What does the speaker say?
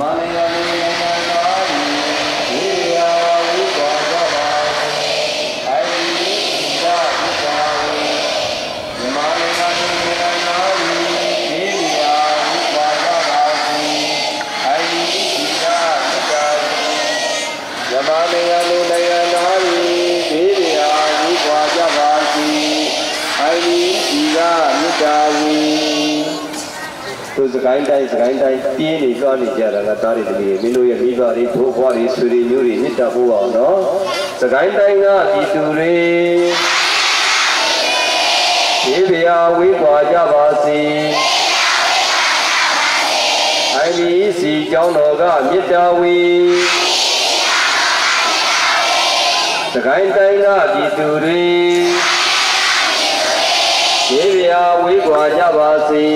မနိုင်ငံလေးနိုင်ငံ သားဒီဝိရိယဝိပါဒပါအိုင်ဒီသာဝိပါဝေမြမနိုင်ငံလေးနိုင်ငံသားဒီဝိရိယဝိပါဒပါအိုင်ဒီသာဝိပါဝေမြမနိုင်ငံလေးနိုင်ငံသားဒီဝိရိယဝိပါဒပါအိုင်ဒီသာဝိပါဝေသူစကိုင်းတိုင်းစကိုင်းတိုင်းပြင်းနေကြွနေကြတာကတားရီတမီးမင်းတို့ရဲ့မိဘတွေဘိုးဘွားတွေဆွေတွေမျိုးတွေမြတ်တာဖို့အောင်နော်စကိုင်းတိုင်းကပြည်သူတွေဒီဗျာဝေးကွာကြပါစေအိုင်ဒီစီကျောင်းတော်ကမြတ်တာဝေစကိုင်းတိုင်းကပြည်သူတွေဒီဗျာဝေးကွာကြပါစေ